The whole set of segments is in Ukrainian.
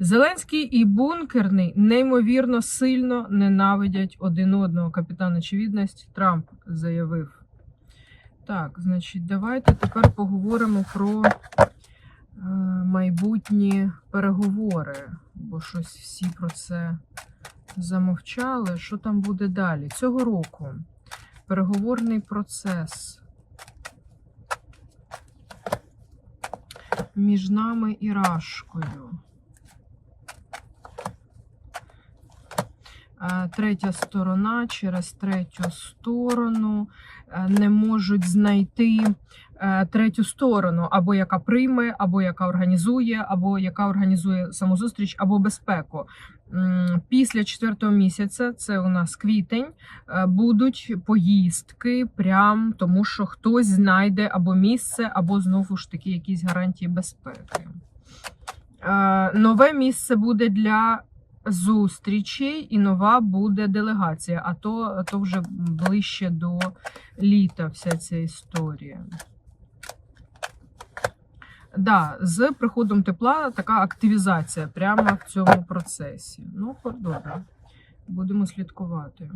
Зеленський і бункерний неймовірно сильно ненавидять один одного. Капітан Очевидність Трамп заявив. Так, значить, давайте тепер поговоримо про е, майбутні переговори, бо щось всі про це замовчали. Що там буде далі? Цього року переговорний процес між нами і Рашкою. Третя сторона через третю сторону е, не можуть знайти е, третю сторону, або яка прийме, або яка організує, або яка організує саму зустріч, або безпеку. Після четвертого місяця, це у нас квітень, е, будуть поїздки, прям тому що хтось знайде або місце, або знову ж таки якісь гарантії безпеки. Е, Нове місце буде для зустрічей, і нова буде делегація. А то, то вже ближче до літа вся ця історія. Да, з приходом тепла така активізація прямо в цьому процесі. Ну, добре, будемо слідкувати.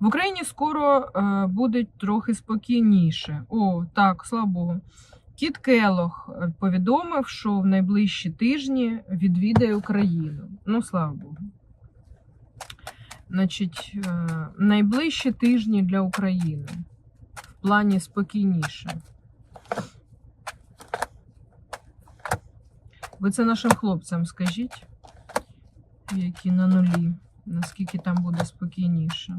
В Україні скоро е, буде трохи спокійніше. О, так, слава Богу. Кіт Келох е, повідомив, що в найближчі тижні відвідає Україну. Ну, слава Богу. Значить, е, найближчі тижні для України в плані спокійніше. Ви це нашим хлопцям скажіть, які на нулі, наскільки там буде спокійніше.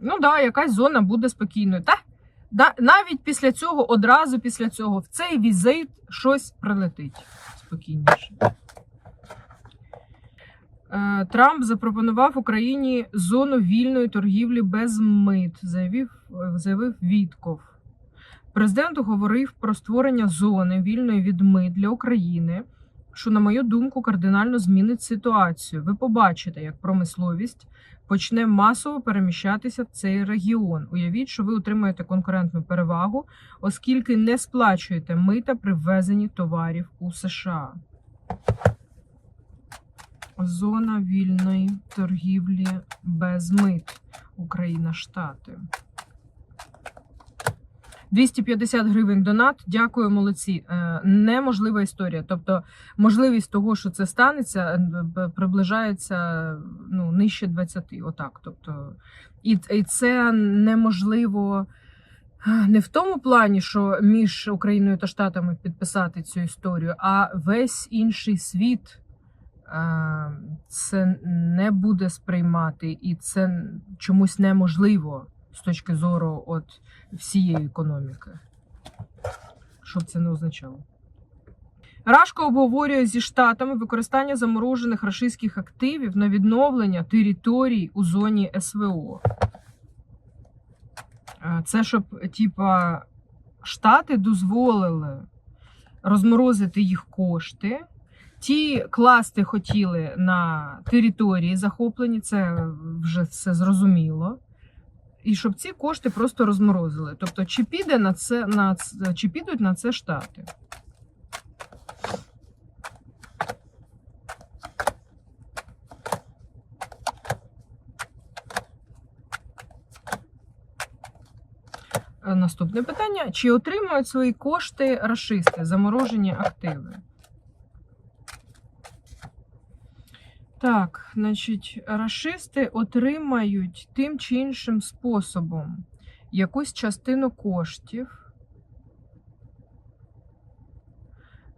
Ну так, да, якась зона буде спокійною. Та навіть після цього, одразу після цього, в цей візит щось прилетить спокійніше. Е, Трамп запропонував Україні зону вільної торгівлі без мит, заявив, заявив Вітков. Президент говорив про створення зони вільної від мит для України, що, на мою думку, кардинально змінить ситуацію. Ви побачите, як промисловість почне масово переміщатися в цей регіон. Уявіть, що ви отримаєте конкурентну перевагу, оскільки не сплачуєте мита при ввезенні товарів у США. Зона вільної торгівлі без мит. Україна, Штати. 250 гривень донат. Дякую, молодці. Е, Неможлива історія. Тобто, можливість того, що це станеться, е, приближається ну, нижче 20. Отак. Тобто, і, і це неможливо е, не в тому плані, що між Україною та Штатами підписати цю історію, а весь інший світ. Це не буде сприймати, і це чомусь неможливо з точки зору от всієї економіки. Що б це не означало. Рашко обговорює зі штатами використання заморожених рашистських активів на відновлення територій у зоні СВО. Е, Це щоб, типа, штати дозволили розморозити їх кошти. Ті класти хотіли на території захоплені, це вже все зрозуміло і щоб ці кошти просто розморозили. Тобто, чи піде на це на чи підуть на це штати? Е, Наступне питання: чи отримують свої кошти рашисти, заморожені активи? Так, значить, рашисти отримають тим чи іншим способом якусь частину коштів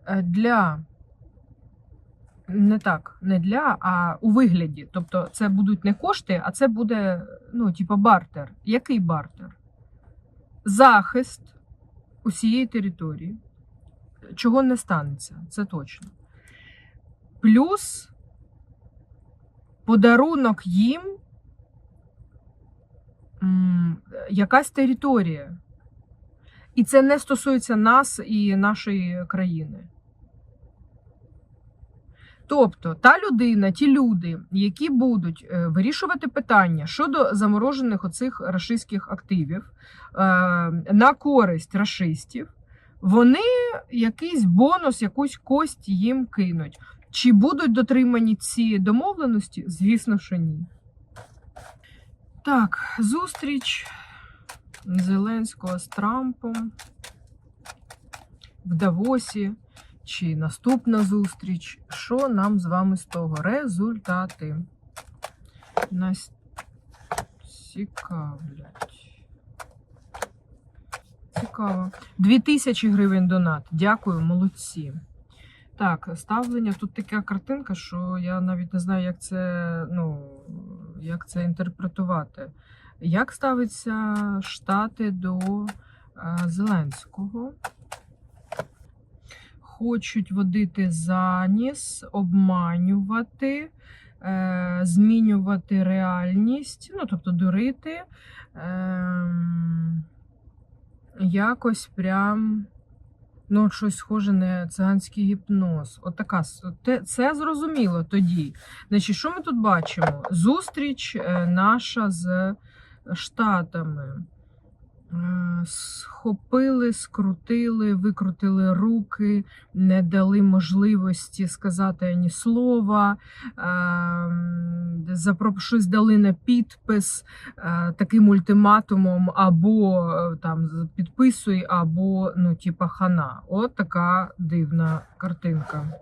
е, для не так, не для, а у вигляді. Тобто, це будуть не кошти, а це буде, ну, типу, бартер. Який бартер? Захист усієї території, чого не станеться, це точно. Плюс подарунок їм якась територія. І це не стосується нас і нашої країни. Тобто та людина, ті люди, які будуть е, вирішувати питання щодо заморожених оцих рашистських активів е, на користь рашистів, вони якийсь бонус, якусь кость їм кинуть. Чи будуть дотримані ці домовленості? Звісно, що ні. Так, зустріч Зеленського з Трампом в Давосі. Чи наступна зустріч? Що нам з вами з того? Результати. Нас цікавлять. Цікаво. 2000 гривень донат. Дякую, молодці. Так, ставлення. Тут така картинка, що я навіть не знаю, як це, ну, як це інтерпретувати. Як ставиться Штати до е, Зеленського? Хочуть водити за ніс, обманювати, е, змінювати реальність, ну, тобто дурити. Е, якось прям. Ну, щось схоже на циганський гіпноз. От така, це зрозуміло тоді. Значить, що ми тут бачимо? Зустріч е, наша з Штатами. Е, Схопили, скрутили, викрутили руки, не дали можливості сказати ані слова, ем, щось дали на підпис е, таким ультиматумом, або е, там підписуй, або ну, типа хана. От така дивна картинка.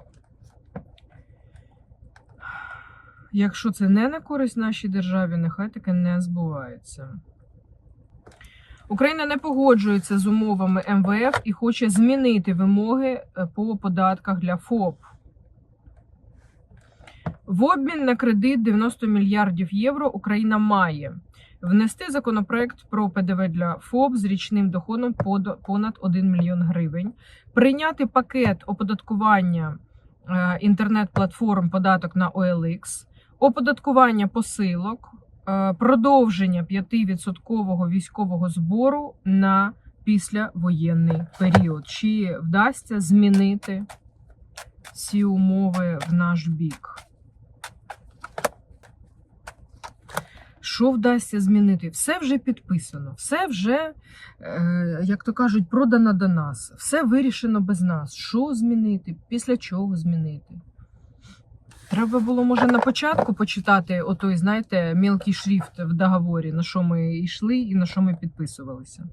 Якщо це не на користь нашій державі, нехай таке не збувається. Україна не погоджується з умовами МВФ і хоче змінити вимоги е, по податках для ФОП. В обмін на кредит 90 мільярдів євро Україна має внести законопроект про ПДВ для ФОП з річним доходом понад 1 мільйон гривень, прийняти пакет оподаткування е, інтернет-платформ податок на OLX, оподаткування посилок, продовження 5% військового збору на післявоєнний період. Чи вдасться змінити ці умови в наш бік? Що вдасться змінити? Все вже підписано, все вже, е, як то кажуть, продано до нас, все вирішено без нас. Що змінити? Після чого змінити? Треба було, може, на початку почитати отой, знаєте, мілкий шрифт в договорі, на що ми йшли і на що ми підписувалися.